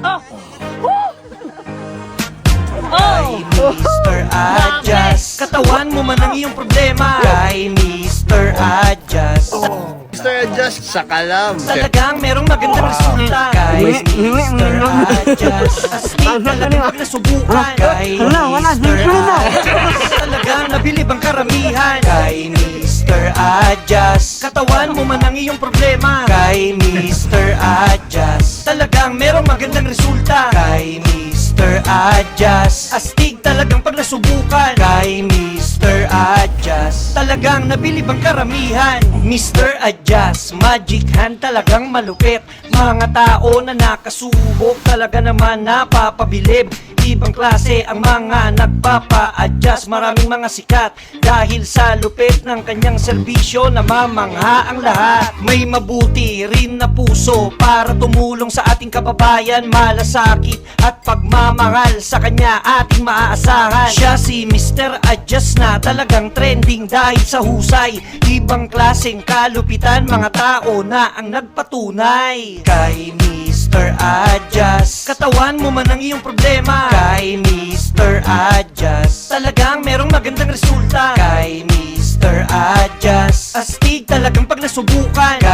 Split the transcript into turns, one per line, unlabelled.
Oh! Woo! Oh!
Mr. Adjust Katawan mo man ang iyong problema Kay Mr. Adjust
Mr. Adjust sa kalam.
Talagang merong magandang resulta Kay Mr. Adjust Astig talagang pag nasubukan Kay Mr. Adjust Talagang nabilib ang karamihan Kay Mr. Adjust Katawan mo man ang iyong problema Kay Mr. Adjust Talagang merong magandang resulta Kay Mr. Adjust Astig talagang pag nasubukan Kay. Adjust. Talagang nabilib ang karamihan. Mr. Adjust Magic hand talagang malupit. Mga tao na nakasubok Talaga naman napapabilib. Ibang klase ang mga nagpapa-adjust. Maraming mga sikat Dahil sa lupit ng kanyang serbisyo Namamangha ang lahat. May mabuti rin na puso Para tumulong sa ating kababayan. Malasakit at pagmamahal Sa kanya ating maaasahan. Siya si Mr. Adjust na talagang trending Dahil sa husay Ibang klaseng kalupitan Mga tao na ang nagpatunay Kay Mr. Adjust Katawan mo man ang iyong problema Kay Mr. Adjust Talagang merong magandang resulta Kay Mr. Adjust Astig talagang pag nasubukan Kay